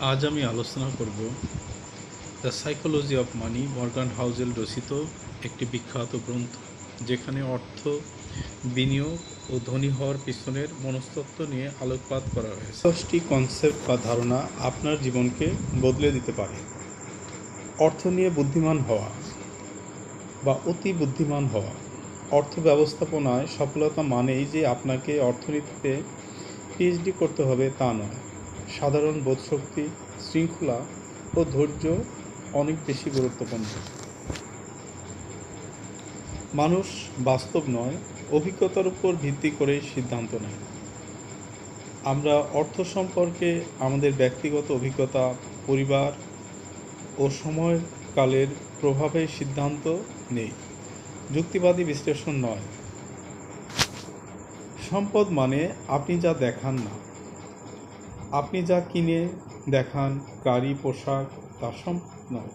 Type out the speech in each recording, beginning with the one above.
আজ আমি আলোচনা করব the psychology of money, Morgan Housel রচিত একটি বিখ্যাত গ্রন্থ, যেখানে অর্থ, বিনিয়োগ ও ধনী হওয়ার পিছনের মনস্তত্ত্ব নিয়ে আলোকপাত করা হয়েছে। দশটি কনসেপ্ট বা ধারণা আপনার জীবনকে বদলে দিতে পারে। অর্থ নিয়ে বুদ্ধিমান হওয়া বা অতি বুদ্ধিমান হওয়া। অর্থ ব্যবস্থাপনায় সফলতা মানেই যে আপনাকে অর্থনীতিতে পিএইচডি করতে হবে তা নয়। সাধারণ বোধশক্তি, শৃঙ্খলা ও ধৈর্য অনেক বেশি গুরুত্বপূর্ণ। মানুষ বাস্তব নয়, অভিজ্ঞতার উপর ভিত্তি করেই সিদ্ধান্ত নেয়। আমরা অর্থ সম্পর্কে আমাদের ব্যক্তিগত অভিজ্ঞতা, পরিবার ও সময়কালের প্রভাবে সিদ্ধান্ত নেই। যুক্তিবাদী বিশ্লেষণ নয়। সম্পদ মানে আপনি যা দেখান না। আপনি যা কিনে দেখান, গাড়ি, পোশাক, তা সম্পদ নয়।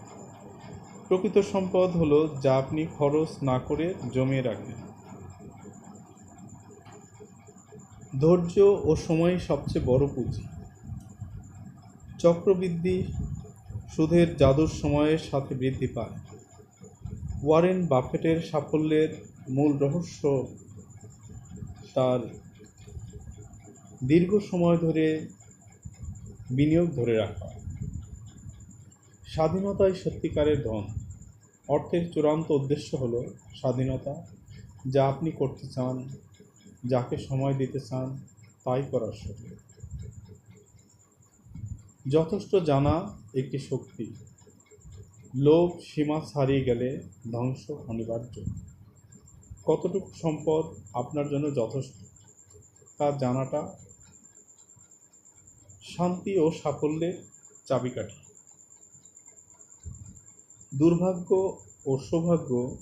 প্রকৃত সম্পদ হলো যা আপনি খরচ না করে জমিয়ে রাখেন ধৈর্য ও সময় সবচেয়ে বড় পুঁজি। চক্রবৃদ্ধি সুদের জাদুর সময়ের সাথে বৃদ্ধি পায়। ওয়ারেন বাফেটের সাফল্যের মূল রহস্য তার দীর্ঘ সময় ধরে বিনিয়োগ ধরে রাখা। স্বাধীনতাই সত্যিকারের ধন। অর্থের চূড়ান্ত উদ্দেশ্য হলো স্বাধীনতা, যা আপনি করতে চান, যাকে সময় দিতে চান, তাই করার সুযোগ যথেষ্ট জানা একটি শক্তি। লোভ সীমা ছাড়িয়ে গেলে ধ্বংস অনিবার্য। কতটুকু সম্পদ আপনার জন্য যথেষ্ট, তা জানাটা শান্তি ও সাফল্যের চাবিকাঠি। দুর্ভাগ্য ও সৌভাগ্য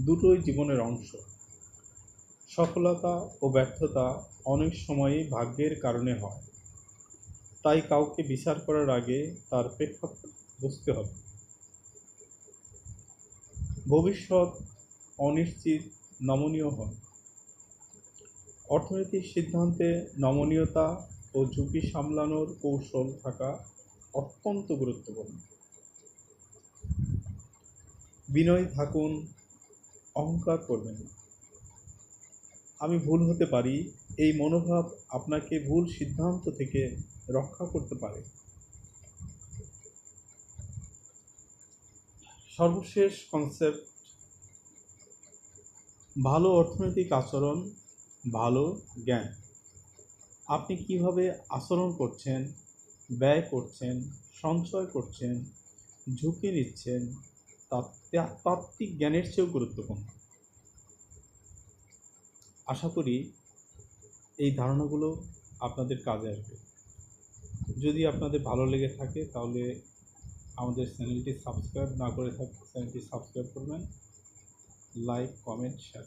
দুটোই জীবনের অংশ। সফলতা ও ব্যর্থতা অনেক সময়ই ভাগ্যের কারণে হয়। তাই কাউকে বিচার করার আগে তার প্রেক্ষাপট বুঝতে হবে। ভবিষ্যৎ অনিশ্চিত নমনীয় হয় অর্থনৈতিক সিদ্ধান্তে নমনীয়তা ও ঝুঁকি সামলানোর কৌশল থাকা অত্যন্ত গুরুত্বপূর্ণ। বিনয় থাকুন অহংকার করবেন না। আমি ভুল হতে পারি, এই মনোভাব আপনাকে ভুল সিদ্ধান্ত থেকে রক্ষা করতে পারে। সর্বশেষ কনসেপ্ট ভালো অর্থনৈতিক আচরণ, ভালো জ্ঞান। আপনি কীভাবে আচরণ করছেন, ব্যয় করছেন, সঞ্চয় করছেন, ঝুঁকি নিচ্ছেন তাত্ত্বিক জ্ঞানের চেয়েও গুরুত্বপূর্ণ। আশা করি এই ধারণাগুলো আপনাদের কাজে আসবে। যদি আপনাদের ভালো লেগে থাকে তাহলে আমাদের চ্যানেলটি সাবস্ক্রাইব না করে থাকলে চ্যানেলটি সাবস্ক্রাইব করবেন। Like, comment, share